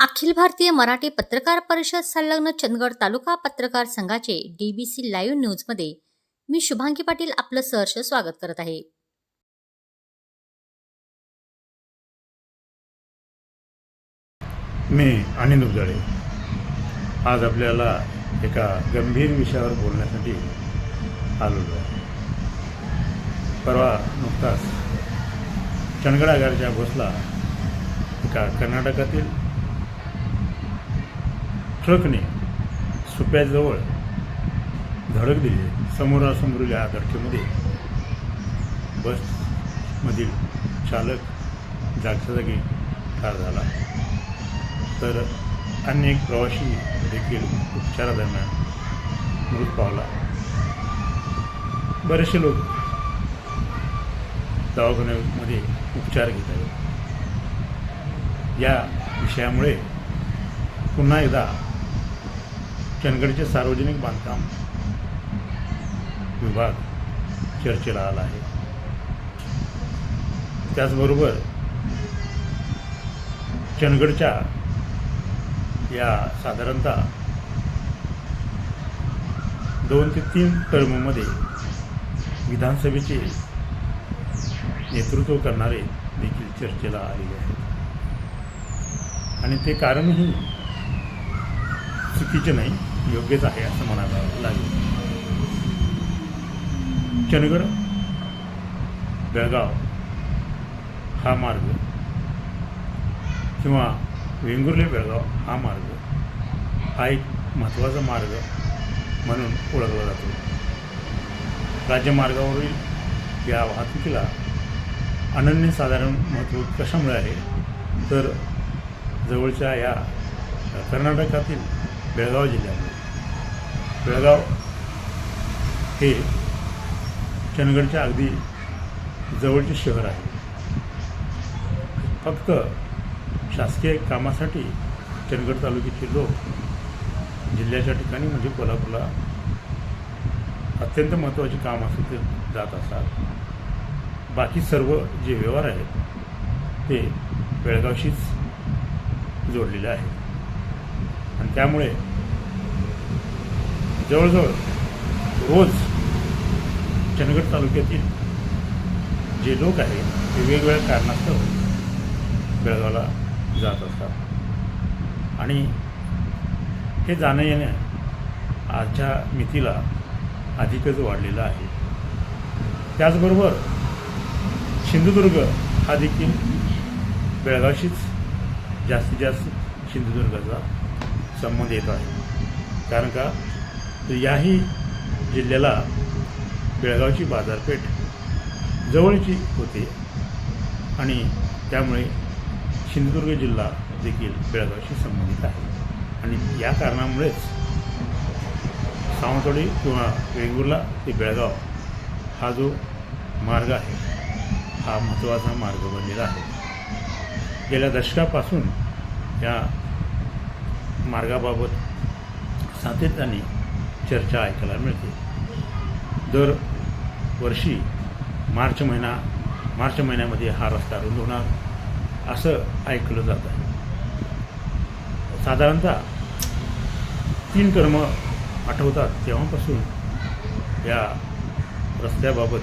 अखिल भारतीय मराठी पत्रकार परिषद संलग्न चंदगड तालुका पत्रकार संघाचे डीबीसी लाईव्ह न्यूजमध्ये मी शुभांगी पाटील आपलं सहर्ष स्वागत करत आहे. मी अनिल उजाळे. आज आपल्याला एका गंभीर विषयावर बोलण्यासाठी आलेलो आहे. परवा नुकताच चंदगडागारच्या बसला एका कर्नाटकातील ट्रकने सुप्याजवळ धडक दिली. समोरासमोरील या धडकेमध्ये बसमधील चालक जागच्या जागी ठार झाला. तर अन्य एक प्रवासी देखील उपचारादरम्यान मृत पावला. बरेचसे लोक दवाखान्यामध्ये उपचार घेत आहेत. या विषयामुळे पुन्हा एकदा चंदगडचे सार्वजनिक बांधकाम विभाग चर्चेला आला आहे. त्याचबरोबर चंदगडच्या या साधारणतः दोन ते तीन टर्ममध्ये विधानसभेचे नेतृत्व करणारे देखील चर्चेला आलेले आहेत. आणि ते कारणही चुकीचे नाही. योग्यच आहे असं म्हणायला लागेल. चंदगड बेळगाव हा मार्ग किंवा वेंगुर्ले बेळगाव हा मार्ग हा एक महत्त्वाचा मार्ग म्हणून ओळखला जातो. राज्यमार्गावरील या वाहतुकीला अनन्यसाधारण महत्त्व कशामुळे आहे? तर जवळच्या या कर्नाटकातील बेळगाव जिल्ह्यामध्ये. बेळगाव हे चंदगडच्या अगदी जवळचे शहर आहे. फक्त शासकीय कामासाठी चंदगड तालुक्याचे लोक जिल्ह्याच्या ठिकाणी म्हणजे कोल्हापूरला अत्यंत महत्त्वाचे काम असेल ते जात असतात. बाकी सर्व जे व्यवहार आहेत ते बेळगावशीच जोडलेले आहेत. आणि त्यामुळे जवळजवळ रोज चंदगड तालुक्यातील जे लोक आहेत ते वेगवेगळ्या कारणास्तव बेळगावला जात असतात. आणि हे जाणं येणं आजच्या मितीला अधिकच वाढलेलं आहे. त्याचबरोबर सिंधुदुर्ग हा देखील बेळगावशीच जास्तीत जास्त सिंधुदुर्गाचा संबंध येत आहे. कारण का? तर याही जिल्ह्याला बेळगावची बाजारपेठ जवळची होते आणि त्यामुळे सिंधुदुर्ग जिल्हा देखील बेळगावशी संबंधित आहे. आणि या कारणामुळेच सावंतवाडी किंवा वेंगुर्ला ते बेळगाव हा जो मार्ग आहे हा महत्त्वाचा मार्ग बनलेला आहे. गेल्या दशकापासून या मार्गाबाबत सातत्याने चर्चा ऐकायला मिळते. दर वर्षी मार्च महिना मार्च महिन्यामध्ये हा रस्ता रुंद होणार असं ऐकलं जात आहे. साधारणतः तीन कर्म आठवतात तेव्हापासून या रस्त्याबाबत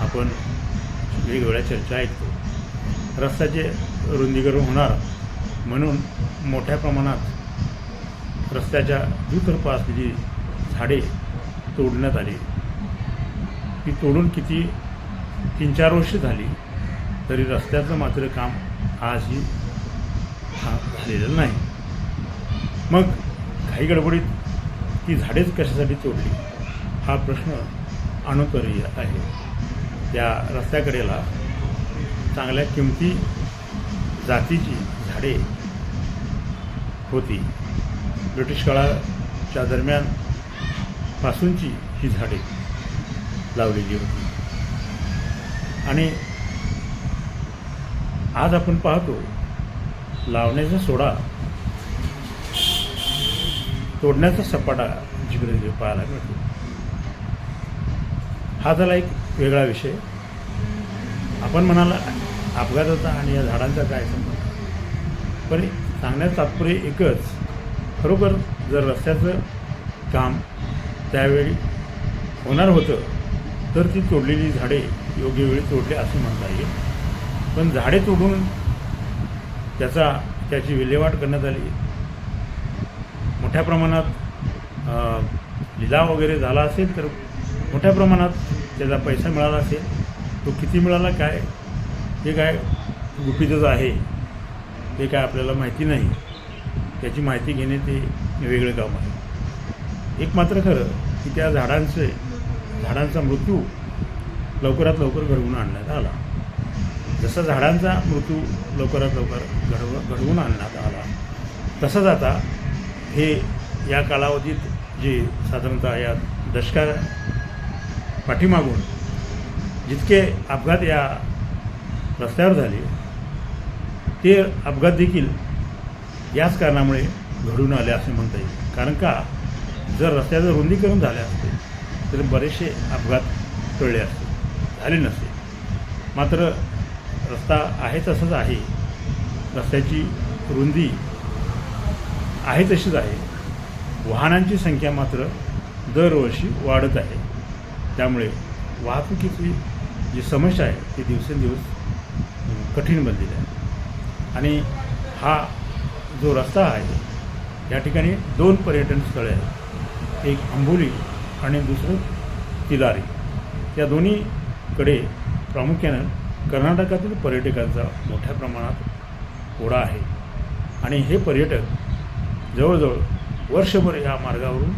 आपण वेगवेगळ्या चर्चा ऐकतो. रस्त्याचे रुंदीकरण होणार म्हणून मोठ्या प्रमाणात रस्त्याच्या दुतर्फा असलेली झाडे तोडण्यात आली ती तोडून किती तीन चार वर्ष झाली तरी रस्त्याचं मात्र काम आजही हा झालेलं नाही. मग काही गडबडीत ती झाडेच कशासाठी तोडली? हा प्रश्न अनुकरीय आहे. त्या रस्त्याकडेला चांगल्या किमती जातीची झाडे होती. ब्रिटिश काळाच्या दरम्यान पासूनची ही झाडे लावलेली होती. आणि आज आपण पाहतो लावण्याचा सोडा तोडण्याचा सपाटा जिकडे पाहायला मिळतो. हा झाला एक वेगळा विषय. आपण म्हणाला अपघाताचा आणि या झाडांचा काय संबंध? पण सांगण्याचं तात्पर्य एकच खरोखर जर रस्त्याचं काम त्यावेळी होणार होतं तर ती तोडलेली झाडे योग्य वेळी तोडली असं म्हणता येईल. पण झाडे तोडून त्याचा त्याची विल्हेवाट करण्यात आली. मोठ्या प्रमाणात लिलाव वगैरे झाला असेल तर मोठ्या प्रमाणात त्याचा पैसा मिळाला असेल. तो किती मिळाला काय हे काय गुपितच आहे ते काय आपल्याला माहिती नाही. त्याची माहिती घेणे ते वेगळं काम आहे. एक मात्र खरं की त्या झाडांचे झाडांचा मृत्यू लवकरात लवकर घडवून आणण्यात आला. जसा झाडांचा मृत्यू लवकरात लवकर घडव घडवून आणण्यात आला तसंच आता हे या कालावधीत जे साधारणतः या दशका पाठीमागून जितके अपघात या रस्त्यावर झाले ते अपघात देखील याच कारणामुळे घडून आले असे म्हणता येईल. कारण का? जर रस्त्याचं रुंदीकरण झाले असते तर बरेचसे अपघात टळले असते झाले नसते मात्र रस्ता आहे तसंच आहे. रस्त्याची रुंदी आहे तशीच आहे. वाहनांची संख्या मात्र दरवर्षी वाढत आहे. त्यामुळे वाहतुकीची जी समस्या आहे ती दिवसेंदिवस कठीण बनलेली आहे. आणि हा जो रस्ता आहे या ठिकाणी दोन पर्यटन स्थळे आहेत. एक आंबोली आणि दुसरं तिलारी. या दोन्हीकडे प्रामुख्यानं कर्नाटकातील पर्यटकांचा मोठ्या प्रमाणात ओढा आहे. आणि हे पर्यटक जवळजवळ वर्षभर या मार्गावरून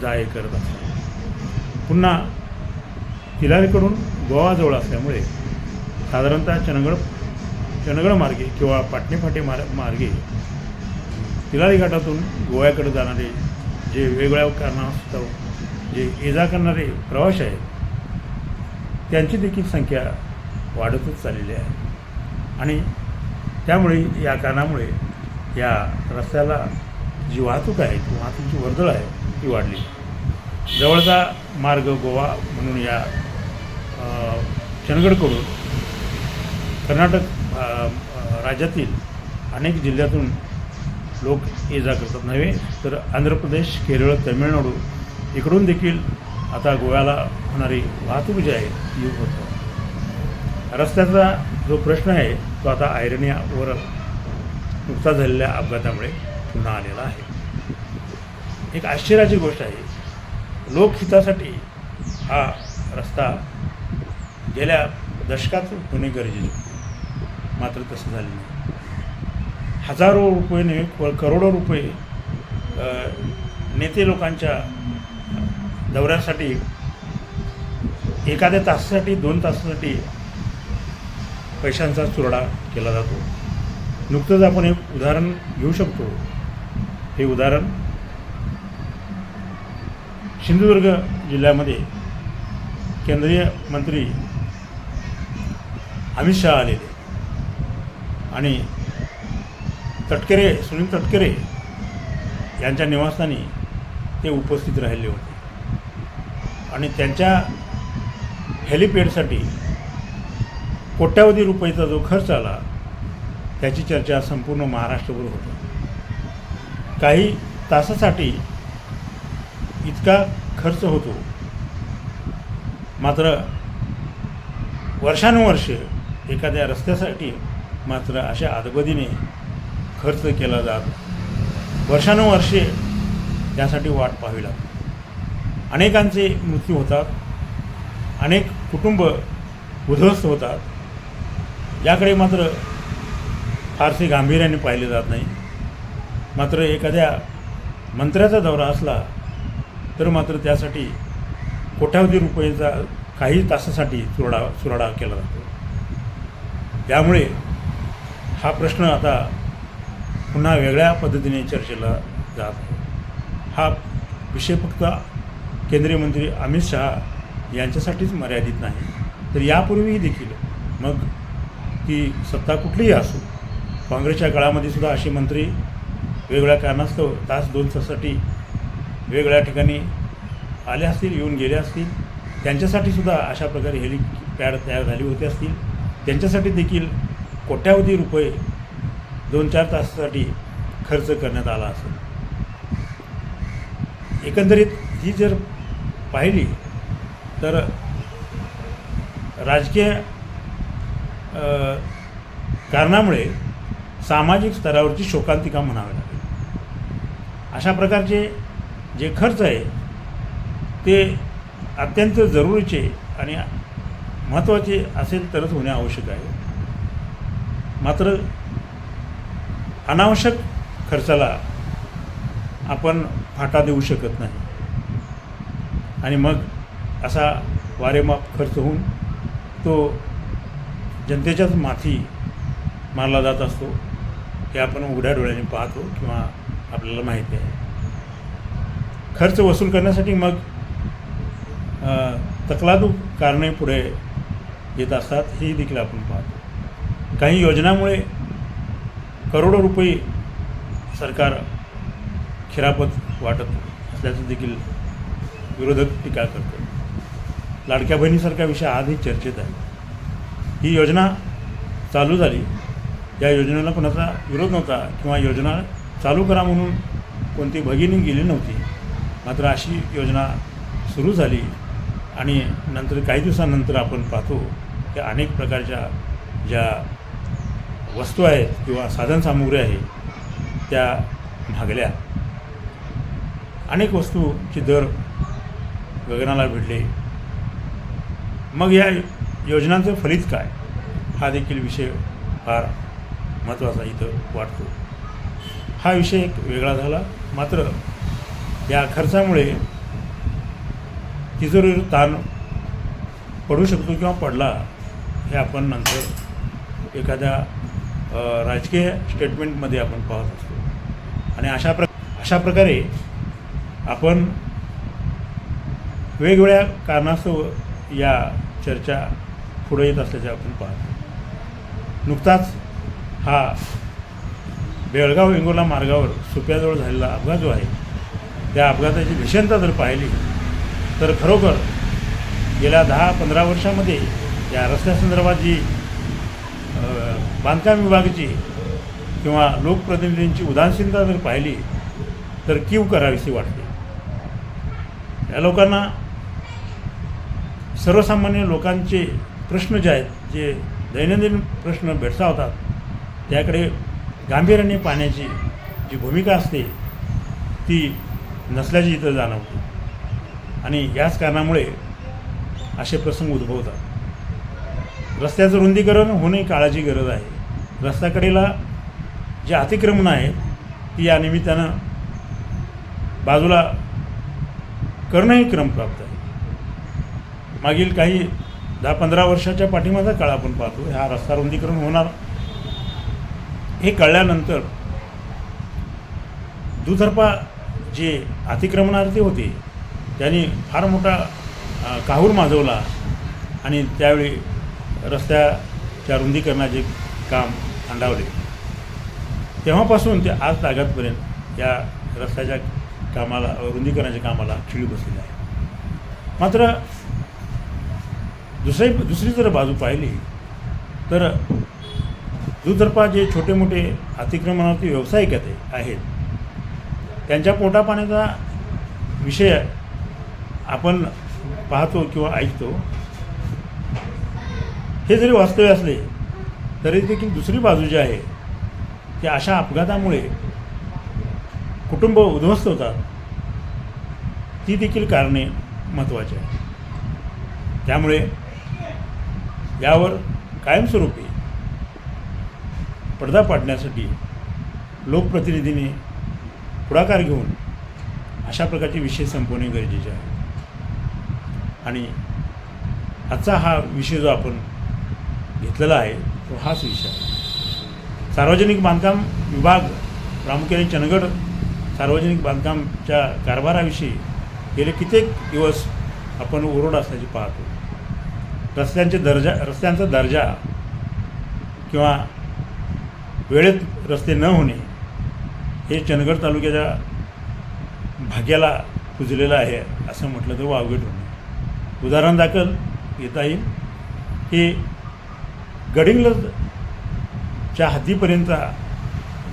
जा करत असतात. पुन्हा तिलारीकडून गोवाजवळ असल्यामुळे साधारणतः चनगड चनगड मार्गे किंवा पाटणेफाटे मार मार्गे तिलारी घाटातून गोव्याकडे जाणारे जे वेगवेगळ्या कारणास्तव जे ये जा करणारे प्रवासी आहेत त्यांची देखील संख्या वाढतच चाललेली आहे. आणि त्यामुळे या कारणामुळे या रस्त्याला जी वाहतूक आहे ती वाहतुकीची वर्दळ आहे ती वाढली. जवळचा मार्ग गोवा म्हणून या चंदगडकडून कर्नाटक राज्यातील अनेक जिल्ह्यातून लोक ये जा करतात नव्हे तर आंध्र प्रदेश केरळ तमिळनाडू इकडून देखील आता गोव्याला होणारी वाहतूक जी आहे ती होतं रस्त्याचा जो प्रश्न आहे तो आता आयरनियावर नुकताच झालेल्या अपघातामुळे पुन्हा आलेला आहे. एक आश्चर्याची गोष्ट आहे लोकहितासाठी हा रस्ता गेल्या दशकात होणे गरजेचे मात्र तसं झालेलं नाही. हजारो रुपये नव्हे करोडो रुपये नेते लोकांच्या दौऱ्यासाठी एखाद्या तासासाठी दोन तासासाठी पैशांचा चुरडा केला जातो. नुकतंच आपण एक उदाहरण घेऊ शकतो. हे उदाहरण सिंधुदुर्ग जिल्ह्यामध्ये केंद्रीय मंत्री अमित शहा आलेले. आणि तटकरे सुनील तटकरे यांच्या निवासस्थानी ते उपस्थित राहिले होते. आणि त्यांच्या हेलिपॅडसाठी कोट्यावधी रुपयेचा जो खर्च आला त्याची चर्चा संपूर्ण महाराष्ट्रभर होती. काही तासासाठी इतका खर्च होतो. मात्र वर्षानुवर्ष एखाद्या रस्त्यासाठी मात्र अशा अदबदीने खर्च केला जात. वर्षानुवर्षे त्यासाठी वाट पाहावी लागते. अनेकांचे मृत्यू होतात. अनेक कुटुंब उद्ध्वस्त होतात. याकडे मात्र फारसे गांभीर्याने पाहिले जात नाही. मात्र एखाद्या मंत्र्याचा दौरा असला तर मात्र त्यासाठी कोट्यावधी रुपयेचा काही तासासाठी चुरडा चुराडा केला जातो. त्यामुळे हा प्रश्न आता पुन्हा वेगळ्या पद्धतीने चर्चेला जात आहे. हा विषय फक्त केंद्रीय मंत्री अमित शहा यांच्यासाठीच मर्यादित नाही. तर यापूर्वीही देखील मग ती सत्ता कुठलीही असो काँग्रेसच्या काळामध्ये सुद्धा असे मंत्री वेगळ्या कारणास्तव तास दोन तासासाठी वेगळ्या ठिकाणी आले असतील येऊन गेले असतील. त्यांच्यासाठी सुद्धा अशा प्रकारे हेलिपॅड तयार झाली होती असतील. त्यांच्यासाठी देखील कोट्यावधी रुपये दोन चार तासासाठी खर्च करण्यात आला असेल. एकंदरीत ही जर पाहिली तर राजकीय कारणामुळे सामाजिक स्तरावरची शोकांतिका म्हणावी लागेल. अशा प्रकारचे जे खर्च आहे ते अत्यंत जरुरीचे आणि महत्त्वाचे असेल तरच होणे आवश्यक आहे. मात्र अनावश्यक खर्चाला आपण फाटा देऊ शकत नाही. आणि मग असा वारेमाप खर्च होऊन तो जनतेच्याच माथी मारला जात असतो. हे आपण उघड्या डोळ्याने पाहतो किंवा आपल्याला माहिती आहे. खर्च वसूल करण्यासाठी मग तकलादू कारणे पुढे येत असतात हे देखील आपण पाहतो. काही योजनामुळे करोडो रुपये सरकार खिरापत वाटत असल्याचं देखील विरोधक टीका करतो लाडक्या बहिणीसारखा विषय आजही चर्चेत आहे. ही योजना चालू झाली. या योजनेला कोणाचा विरोध नव्हता किंवा योजना चालू करा म्हणून कोणती भगिनी गेली नव्हती. मात्र अशी योजना सुरू झाली आणि नंतर काही दिवसानंतर आपण पाहतो की अनेक प्रकारच्या ज्या वस्तू आहेत किंवा साधनसामुग्री आहे त्या महागल्या अनेक वस्तूचे दर गगनाला भिडले मग या योजनांचं फलित काय? हा देखील विषय फार महत्त्वाचा इथं वाटतो. हा विषय एक वेगळा झाला. मात्र या खर्चामुळे तिजोरीवर ताण पडू शकतो किंवा पडला हे आपण नंतर एखाद्या राजकीय स्टेटमेंटमध्ये आपण पाहत असतो. आणि अशा प्र अशा प्रकारे आपण वेगवेगळ्या कारणास्तव या चर्चा पुढे येत असल्याचे आपण पाहतो नुकताच हा बेळगाव वेंगोला मार्गावर सुप्याजवळ झालेला अपघात जो आहे त्या अपघाताची भीषणता जर पाहिली तर खरोखर गेल्या दहा पंधरा वर्षामध्ये या रस्त्यासंदर्भात जी बांधकाम विभागाची किंवा लोकप्रतिनिधींची उदासीनता जर पाहिली तर कीव करावीशी वाटते. या लोकांना सर्वसामान्य लोकांचे प्रश्न जे आहेत जे दैनंदिन प्रश्न भेडसावतात त्याकडे गांभीर्याने पाहण्याची जी भूमिका असते ती नसल्याची इथं जाणवते. आणि याच कारणामुळे असे प्रसंग उद्भवतात. रस्त्याचं रुंदीकरण होणे काळाची गरज आहे. रस्त्याकडेला जे अतिक्रमणं आहेत ती या निमित्तानं बाजूला करणंही क्रमप्राप्त आहे. मागील काही दहा पंधरा वर्षाच्या पाठीमागचा काळ आपण पाहतो हा रस्ता रुंदीकरण होणार. हे कळल्यानंतर दुतर्फा जे अतिक्रमणार्थी होते त्यांनी फार मोठा काहूर माजवला आणि त्यावेळी रस्त्याच्या रुंदीकरणाचे काम अंडावले. तेव्हापासून ते आज तागातपर्यंत या रस्त्याच्या कामाला रुंदीकरणाच्या कामाला खिळी बसलेली आहे. मात्र दुसरी दुसरी जर बाजू पाहिली तर दुतर्फा जे छोटे मोठे अतिक्रमणावरती व्यावसायिक ते आहेत त्यांच्या पोटापाण्याचा विषय आपण पाहतो किंवा ऐकतो हे जरी वास्तव्य असले तरी देखील दुसरी बाजू जी आहे की अशा अपघातामुळे कुटुंब उद्ध्वस्त होतात. ती देखील कारणे महत्त्वाची आहे त्यामुळे यावर कायमस्वरूपी पडदा पाडण्यासाठी लोकप्रतिनिधींनी पुढाकार घेऊन अशा प्रकारचे विषय संपवणे गरजेचे आहे. आणि आजचा हा विषय जो आपण घेतलेला आहे तो हाच विषय आहे. सार्वजनिक बांधकाम विभाग प्रामुख्याने चंदगड सार्वजनिक बांधकामच्या कारभाराविषयी गेले कित्येक दिवस आपण ओरड असल्याचे पाहतो. रस्त्यांचे दर्जा रस्त्यांचा दर्जा किंवा वेळेत रस्ते न होणे हे चंदगड तालुक्याच्या भाग्याला पुजलेलं आहे असं म्हटलं तर वावगेट होणे उदाहरण दाखल येता येईल. की गडिंग्लजच्या हद्दीपर्यंत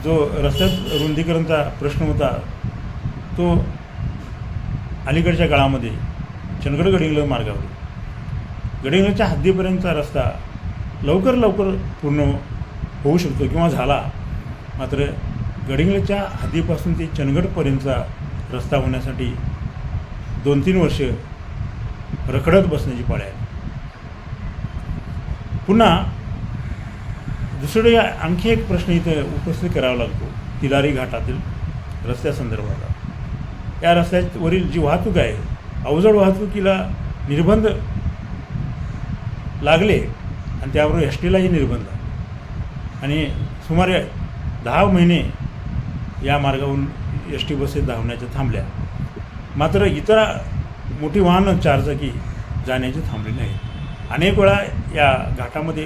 जो रस्त्यात रुंदीकरणचा प्रश्न होता तो अलीकडच्या काळामध्ये चंदगड गडिंग्लज मार्गावर. गडिंग्लजच्या हद्दीपर्यंतचा रस्ता लवकर लवकर पूर्ण होऊ शकतो किंवा झाला. मात्र गडिंग्लजच्या हद्दीपासून ते चंदगडपर्यंतचा रस्ता होण्यासाठी दोन तीन वर्ष रखडत बसण्याची पाळी आहे. पुन्हा दुसरे आणखी एक प्रश्न इथं उपस्थित करावा लागतो तिलारी घाटातील रस्त्यासंदर्भात या रस्त्यावरील जी वाहतूक आहे अवजड वाहतुकीला निर्बंध लागले आणि त्याबरोबर एस टीलाही निर्बंध आणि सुमारे दहा महिने या मार्गावरून एस टी बसेस धावण्याच्या थांबल्या. मात्र इतर मोठी वाहनं चारचाकी जाण्याची थांबली नाही अनेक वेळा या घाटामध्ये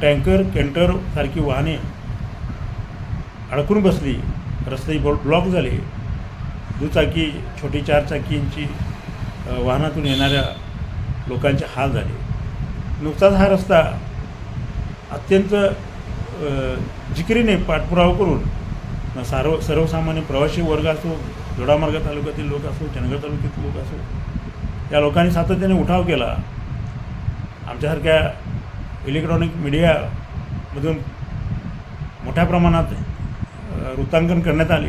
टँकर कॅन्टरसारखी वाहने अडकून बसली. रस्ते ब्लॉ ब्लॉक झाले. दुचाकी छोटी चारचाकींची वाहनातून येणाऱ्या लोकांचे हाल झाले. नुकताच हा रस्ता अत्यंत जिकरीने जिकिरीने पाठपुरावा करून सर्व सर्वसामान्य प्रवासी वर्ग असो जोडामार्ग तालुक्यातील लोक असो चंदगड तालुक्यातील लोक असो या लोकांनी सातत्याने उठाव केला. आमच्यासारख्या इलेक्ट्रॉनिक मीडियामधून मोठ्या प्रमाणात वृत्तांकन करण्यात आले.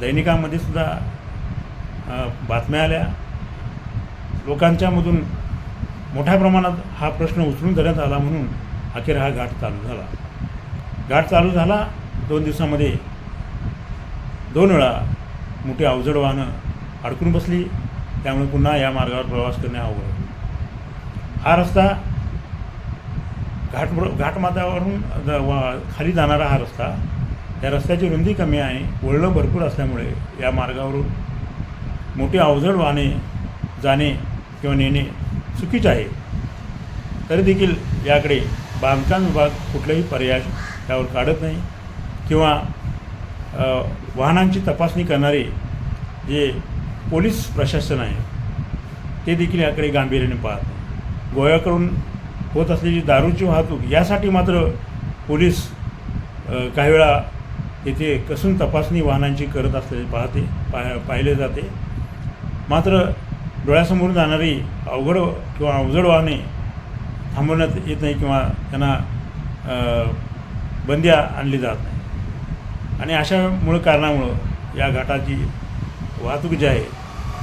दैनिकांमध्ये सुद्धा बातम्या आल्या. लोकांच्यामधून मोठ्या प्रमाणात हा प्रश्न उचलून धरण्यात आला म्हणून अखेर हा घाट चालू झाला. घाट चालू झाला दोन दिवसामध्ये दोन वेळा मोठी अवजड वाहनं अडकून बसली. त्यामुळे पुन्हा या मार्गावर प्रवास करणे अवघड हा रस्ता घाट घाटमाथ्यावरून वा- खाली जाणारा हा रस्ता या रस्त्याची रुंदी कमी आहे वळणं भरपूर असल्यामुळे या मार्गावरून मोठी अवजड वाहने जाणे किंवा नेणे चुकीचे आहे. तरी देखील याकडे बांधकाम विभाग कुठलाही पर्याय त्यावर काढत नाही किंवा वाहनांची तपासणी करणारे जे पोलीस प्रशासन आहे ते देखील याकडे गांभीर्याने पाहत नाही. गोव्याकडून होत असलेली दारूची वाहतूक यासाठी मात्र पोलीस काही वेळा तिथे कसून तपासणी वाहनांची करत असलेले पाहते पाह पाहिले जाते. मात्र डोळ्यासमोर जाणारी अवघड किंवा अवजड वाहने थांबवण्यात येत नाही किंवा त्यांना बंद्या आणली जात नाही. आणि अशा मूळ कारणामुळं या घाटाची वाहतूक जी आहे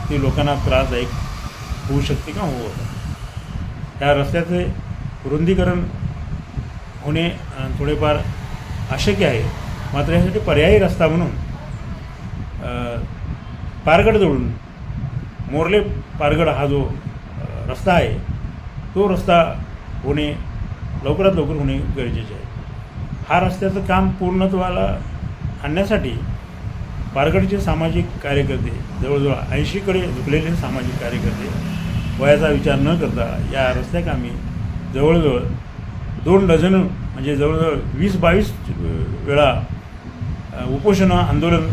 ती लोकांना त्रासदायक होऊ शकते किंवा होऊ या रस्त्याचे रुंदीकरण होणे थोडेफार अशक्य आहे. मात्र यासाठी पर्यायी रस्ता म्हणून पारगड पारगडजवळून मोर्ले पारगड हा जो रस्ता आहे तो रस्ता होणे लवकरात लवकर होणे गरजेचे आहे. हा रस्त्याचं काम पूर्णत्वाला आणण्यासाठी पारगडचे सामाजिक कार्यकर्ते जवळजवळ ऐंशीकडे झुकलेले सामाजिक कार्यकर्ते वयाचा विचार न करता या रस्त्याकामी जवळजवळ दोन डझन म्हणजे जवळजवळ वीस बावीस वेळा उपोषण आंदोलन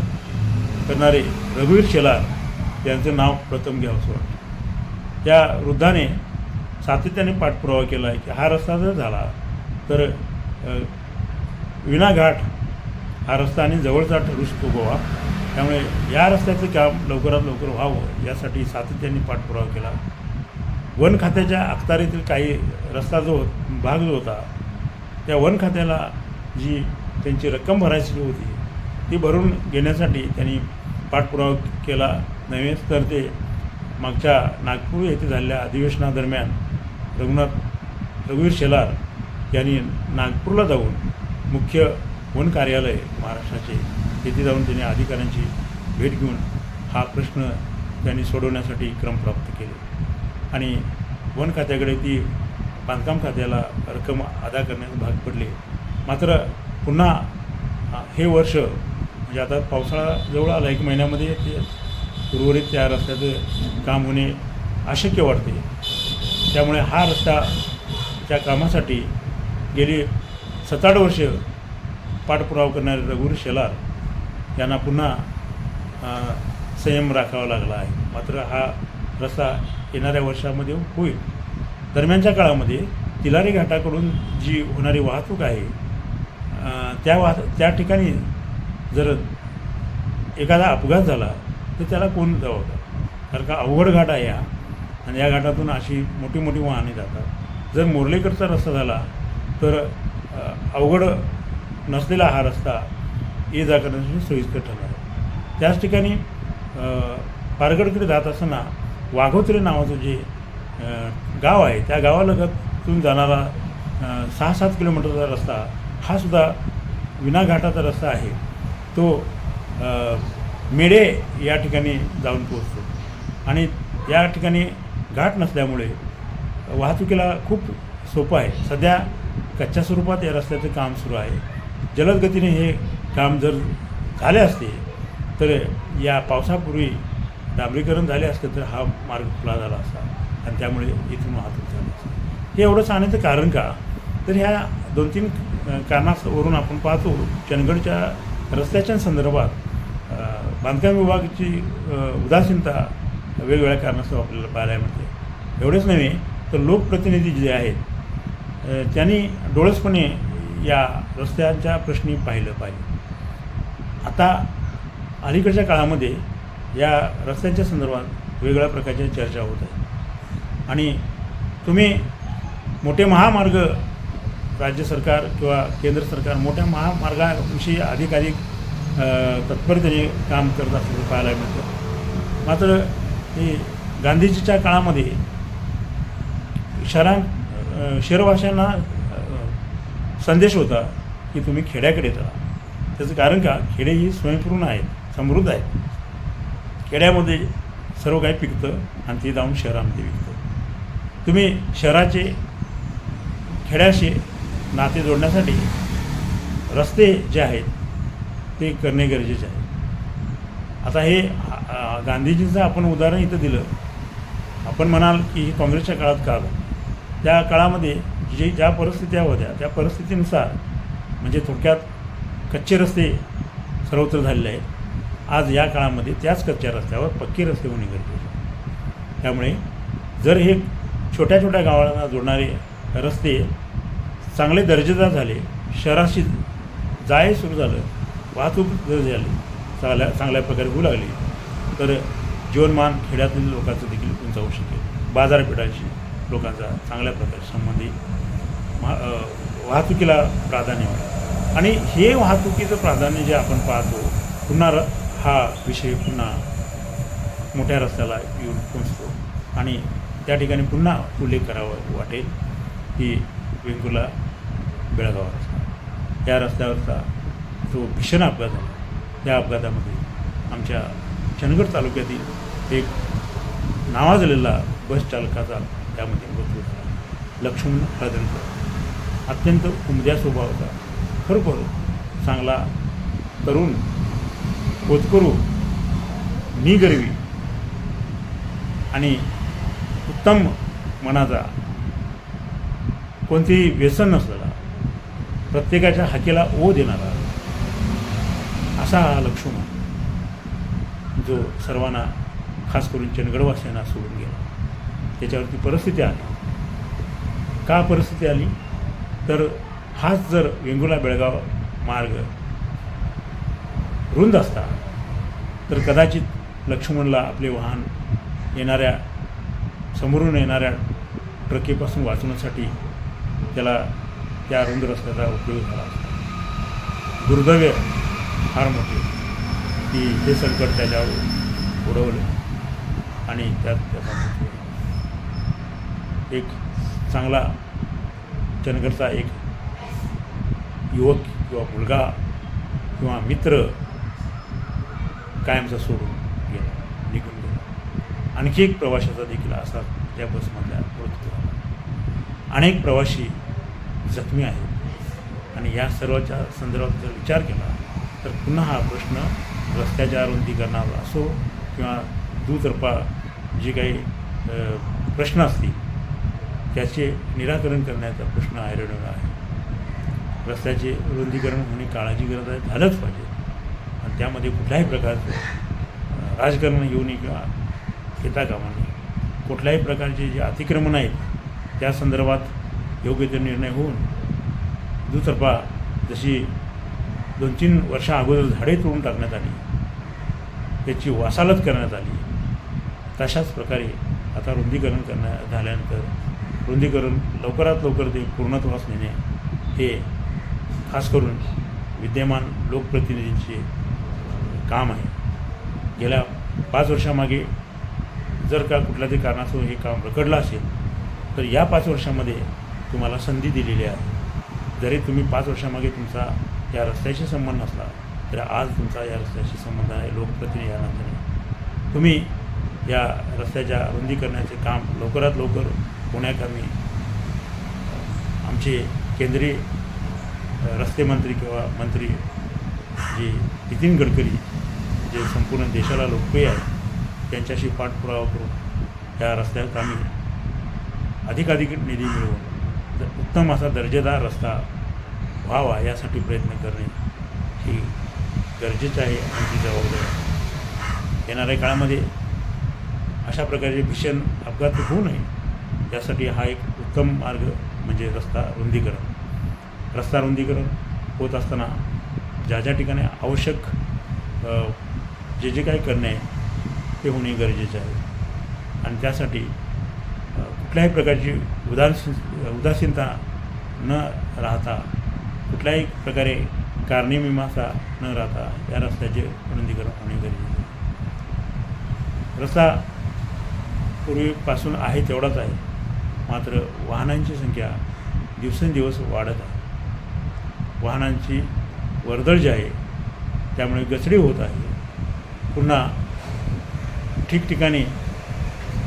करणारे रघुवीर शेलार यांचं नाव प्रथम घ्यावं असं वाटतं. त्या वृद्धाने सातत्याने पाठपुरावा केला आहे की हा रस्ता जर झाला तर विनाघाट हा रस्ता आणि जवळचा ठरू शकतो गोवा. त्यामुळे या रस्त्याचं काम लवकरात लवकर व्हावं यासाठी सातत्याने पाठपुरावा केला. वन खात्याच्या अखतारीतील काही रस्ता जो भाग जो होता त्या वन खात्याला जी त्यांची रक्कम भरायची होती ती भरून घेण्यासाठी त्यांनी पाठपुरावा केला. नव्हे तर ते मागच्या नागपूर येथे झालेल्या अधिवेशनादरम्यान रघुनाथ रघुवीर शेलार यांनी नागपूरला जाऊन मुख्य वन कार्यालय महाराष्ट्राचे येथे जाऊन त्यांनी अधिकाऱ्यांची भेट घेऊन हा प्रश्न त्यांनी सोडवण्यासाठी क्रम प्राप्त केले. आणि वन खात्याकडे ती बांधकाम खात्याला रक्कम अदा करण्यास भाग पडले. मात्र पुन्हा हे वर्ष म्हणजे आता पावसाळा जवळ आला एक महिन्यामध्ये ते उर्वरित त्या रस्त्याचं काम होणे अशक्य वाटते. त्यामुळे हा रस्ता त्या कामासाठी गेली सात आठ वर्ष पाठपुरावा करणारे रघुवीर शेलार यांना पुन्हा संयम राखावा लागला आहे. मात्र हा रस्ता येणाऱ्या वर्षामध्ये होईल. दरम्यानच्या काळामध्ये तिलारी घाटाकडून जी होणारी वाहतूक आहे त्या वाह त्या ठिकाणी जर एखादा अपघात झाला तर त्याला कोण जबाबदार? कारण का अवघड घाट आहे हा. आणि या घाटातून अशी मोठी मोठी वाहने जातात. जर मोर्लेकडचा रस्ता झाला तर अवघड नसलेला हा रस्ता ये जा करण्यासाठी सोयीस्कर ठरणार त्याच ठिकाणी पारगडकडे जात असताना वाघोत्रे नावाचं जे गाव आहे त्या गावालगतून जाणारा सहा सात किलोमीटरचा रस्ता हा सुद्धा विनाघाटाचा रस्ता आहे. तो मेडे मेढे या ठिकाणी जाऊन पोहोचतो. आणि या ठिकाणी घाट नसल्यामुळे वाहतुकीला खूप सोपं आहे. सध्या कच्च्या स्वरूपात या रस्त्याचं काम सुरू आहे. जलद गतीने हे काम जर झाले असते तर या पावसापूर्वी डांबरीकरण झाले असते तर हा मार्ग खुला झाला असता आणि त्यामुळे इथून वाहतूक झाली असते हे एवढं सांगण्याचं कारण का? तर ह्या दोन तीन कारणावरून आपण पाहतो चंदगडच्या रस्त्याच्या संदर्भात बांधकाम विभागाची उदासीनता वेगवेगळ्या कारणास्तव आपल्याला पाहायला मिळते. एवढेच नव्हे तर लोकप्रतिनिधी जे आहेत त्यांनी डोळसपणे या रस्त्यांच्या प्रश्नी पाहिलं पाहिजे. आता अलीकडच्या काळामध्ये या रस्त्यांच्या संदर्भात वेगळ्या प्रकारच्या चर्चा होत आहेत आणि तुम्ही मोठे महामार्ग राज्य सरकार किंवा केंद्र सरकार मोठ्या महामार्गाविषयी अधिकाधिक तत्परतेने काम करत असल्याचं पाहायला मिळतं. मात्र हे गांधीजीच्या काळामध्ये शहरां शहरवाशांना संदेश होता की तुम्ही खेड्याकडे जा त्याचं कारण का? खेडे ही स्वयंपूर्ण आहेत समृद्ध आहेत. खेड्यामध्ये सर्व काही पिकतं आणि ते जाऊन शहरामध्ये विकतं. तुम्ही शहराचे खेड्याशी नाते जोडण्यासाठी रस्ते जे आहेत ते करणे गरजेचे आहे. आता हे गांधीजींचं आपण उदाहरण इथं दिलं. आपण म्हणाल की हे काँग्रेसच्या काळात का त्या काळामध्ये जे ज्या परिस्थित्या होत्या त्या परिस्थितीनुसार म्हणजे थोडक्यात कच्चे रस्ते सर्वत्र झालेले आहेत. आज या काळामध्ये त्याच कच्च्या रस्त्यावर पक्के रस्ते होणे गरजेचे आहे. त्यामुळे जर हे छोट्या छोट्या गावांना जोडणारे रस्ते चांगले दर्जेदार झाले शहराशी जाय सुरू झालं वाहतूक जर झाली चांगल्या चांगल्या प्रकारे होऊ लागली तर जीवनमान खेड्यातील लोकांचं देखील उंचावू शकेल बाजारपेठाशी लोकांचा चांगल्या प्रकारे संबंधी मा- वाहतुकीला प्राधान्य मिळेल आणि हे वाहतुकीचं प्राधान्य जे आपण पाहतो पुन्हा हा विषय पुन्हा मोठ्या रस्त्याला येऊन पोचतो आणि त्या ठिकाणी पुन्हा उल्लेख करावा वाटेल की वेंगुर्ला बेळगाव रस्ता. या रस्त्यावरचा जो भीषण अपघात झाला त्या अपघातामध्ये आमच्या चंदगड तालुक्यातील एक नावाजलेला बस चालकाचा त्यामध्ये मृत्यू झाला. लक्ष्मण हळदणकर अत्यंत उमद्या स्वभावाचा खरोखर चांगला तरुण होतकरू निगर्वी आणि उत्तम मनाचा कोणतेही व्यसन नसलेला प्रत्येकाच्या हाकेला ओ देणारा असा हा लक्ष्मण जो सर्वांना खास करून चंदगडवासियांना सोडून गेला. त्याच्यावरती परिस्थिती आली. का परिस्थिती आली? तर हाच जर वेंगुला बेळगाव मार्ग रुंद असता तर कदाचित लक्ष्मणला आपले वाहन येणाऱ्या समोरून येणाऱ्या ट्रकेपासून वाचवण्यासाठी त्याला त्या रुंद रस्त्याचा उपयोग झाला असता. दुर्दैव फार मोठे की हे संकट त्याच्यावर उडवलं आणि त्यात त्याचा एक चांगला चंदगडचा एक युवक किंवा मुलगा किंवा मित्र कायमचा सोडून गेला निघून गेला. आणखी एक प्रवाशाचा देखील असा त्या बसमधल्या मृत्यू झाला. अनेक प्रवासी जखमी आहेत. आणि या सर्वाच्या संदर्भात जर विचार केला तर पुन्हा हा प्रश्न रस्त्याच्या रुंदीकरणावर असो किंवा दुतर्फा जे काही प्रश्न असतील त्याचे निराकरण करण्याचा प्रश्न ऐरणीवर आहे. रस्त्याचे रुंदीकरण होणे काळाची गरज आहे झालंच पाहिजे. त्यामध्ये कुठल्याही प्रकारचं राजकारण येऊ नये किंवा येता कामा नये. कुठल्याही प्रकारचे जे अतिक्रमण आहेत त्या संदर्भात योग्य ते निर्णय होऊन दुतर्फा जशी दोन तीन वर्षा अगोदर झाडे तोडून टाकण्यात आली त्याची वासालत करण्यात आली तशाच प्रकारे आता रुंदीकरण करण्या झाल्यानंतर रुंदीकरण लवकरात लवकर ते पूर्णत्वास नेणे हे खास करून विद्यमान लोकप्रतिनिधींचे काम आहे. गेल्या पाच वर्षामागे जर का कुठल्या तरी कारणास्तव हे काम रखडलं असेल तर या पाच वर्षामध्ये तुम्हाला संधी दिलेली आहे. जरी तुम्ही पाच वर्षामागे तुमचा या रस्त्याशी संबंध नसला तर आज तुमचा या रस्त्याशी संबंध आहे लोकप्रतिनिधी या नात्याने. तुम्ही या रस्त्याच्या रुंदीकरणाचे काम लवकरात लवकर होण्याकामी आमचे केंद्रीय रस्ते मंत्री किंवा मंत्री जी नितीन गडकरी जे संपूर्ण देशाला लोकप्रिय आहे त्यांच्याशी पाठपुरावा करून त्या रस्त्यावर कामी अधिकाधिक निधी मिळवून द- उत्तम असा दर्जेदार रस्ता व्हावा यासाठी प्रयत्न करणे ही गरजेचं आहे आणि ती जबाबदारी येणाऱ्या काळामध्ये अशा प्रकारचे भीषण अपघात होऊ नये यासाठी हा एक उत्तम मार्ग म्हणजे रस्ता रुंदीकरण. रस्ता रुंदीकरण होत असताना ज्या ज्या ठिकाणी आवश्यक जे जे काही करणे आहे ते होणे गरजेचे आहे. आणि त्यासाठी कुठल्याही प्रकारची उदासीन उदासीनता न राहता कुठल्याही प्रकारे कारणीमीमांसा न राहता या रस्त्याचे रुंदीकरण होणे गरजेचे आहे. रस्ता पूर्वीपासून आहे तेवढाच आहे मात्र वाहनांची संख्या दिवसेंदिवस वाढत आहे. वाहनांची वर्दळ जी आहे त्यामुळे गचडी होत आहे. पुन्हा ठिकठिकाणी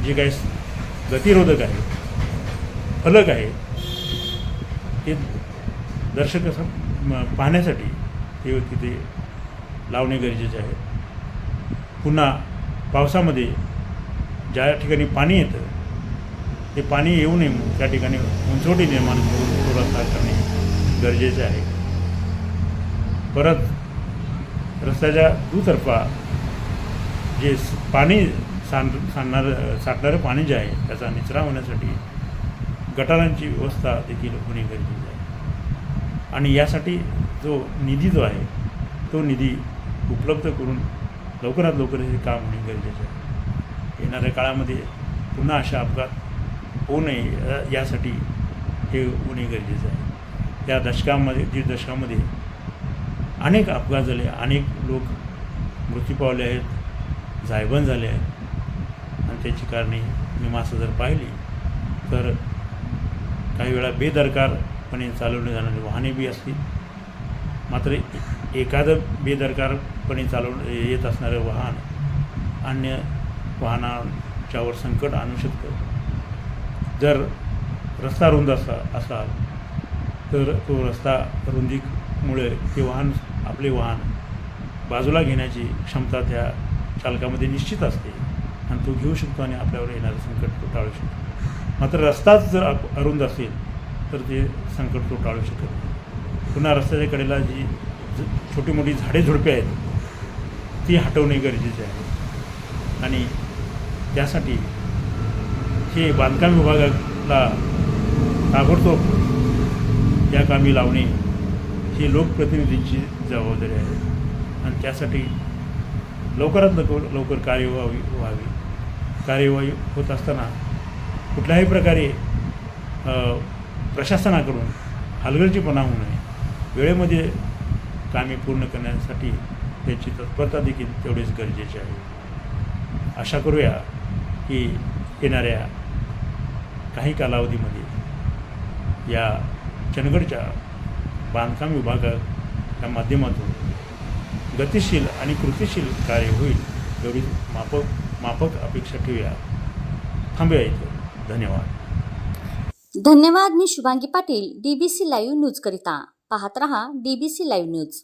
जे काही गतिरोधक आहे फलक आहे ते दर्शक असं पाहण्यासाठी ते तिथे लावणे गरजेचे आहे. पुन्हा पावसामध्ये ज्या ठिकाणी पाणी येतं ते पाणी येऊ नये म्हणून त्या ठिकाणी उंचवटी निर्माण करून तो करणे गरजेचे आहे. परत रस्त्याच्या दुतर्फा जे पाणी सांड सांडणारं साठणारं पाणी जे आहे त्याचा निचरा होण्यासाठी गटारांची व्यवस्था देखील होणे गरजेची आहे. आणि यासाठी जो निधी जो आहे तो निधी उपलब्ध करून लवकरात लवकर हे काम होणे गरजेचं आहे. येणाऱ्या काळामध्ये पुन्हा अशा अपघात होऊ नये यासाठी हे होणे गरजेचं आहे. या दशकामध्ये दीड दशकामध्ये अनेक अपघात झाले अनेक लोक मृत्यू पावले आहेत. जायबंद झाले आहेत. आणि त्याची कारणे मीमांसा जर पाहिली तर काही वेळा बेदरकारपणे चालवली जाणारी वाहने बी असतील. मात्र एखादं बेदरकारपणे चालव येत असणारं वाहन अन्य वाहनाच्यावर संकट आणू शकतं. जर रस्ता रुंद असा असाल तर तो रस्ता रुंदीमुळे ते वाहन आपले वाहन बाजूला घेण्याची क्षमता त्या चालकामध्ये निश्चित असते. आणि तो घेऊ शकतो आणि आपल्यावर येणारं संकट तो टाळू शकतो. मात्र रस्ताच जर अरुंद असेल तर ते संकट तो टाळू शकत नाही. पुन्हा रस्त्याच्या कडेला जी छोटी मोठी झाडे झुडपे आहेत ती हटवणे गरजेचे आहे. आणि त्यासाठी हे बांधकाम विभागाला ताबडतोब या कामी लावणे ही लोकप्रतिनिधींची जबाबदारी आहे. आणि त्यासाठी लवकरात लवकर लवकर कार्यवाही व्हावी. कार्यवाही होत असताना कुठल्याही प्रकारे प्रशासनाकडून हलगर्जीपणा होऊ नये. वेळेमध्ये कामे पूर्ण करण्यासाठी त्याची तत्परता देखील तेवढीच गरजेची आहे. आशा करूया की येणाऱ्या काही कालावधीमध्ये या चंदगडच्या बांधकाम विभागाच्या माध्यमातून गतिशील आणि कृतिशील कार्य होईल एवढी मापक मापक अपेक्षा ठेवूया. थांबूया इथे. धन्यवाद. धन्यवाद मी Shubhangi Patil DBC live news करिता. पाहत रहा डीबीसी लाईव्ह न्यूज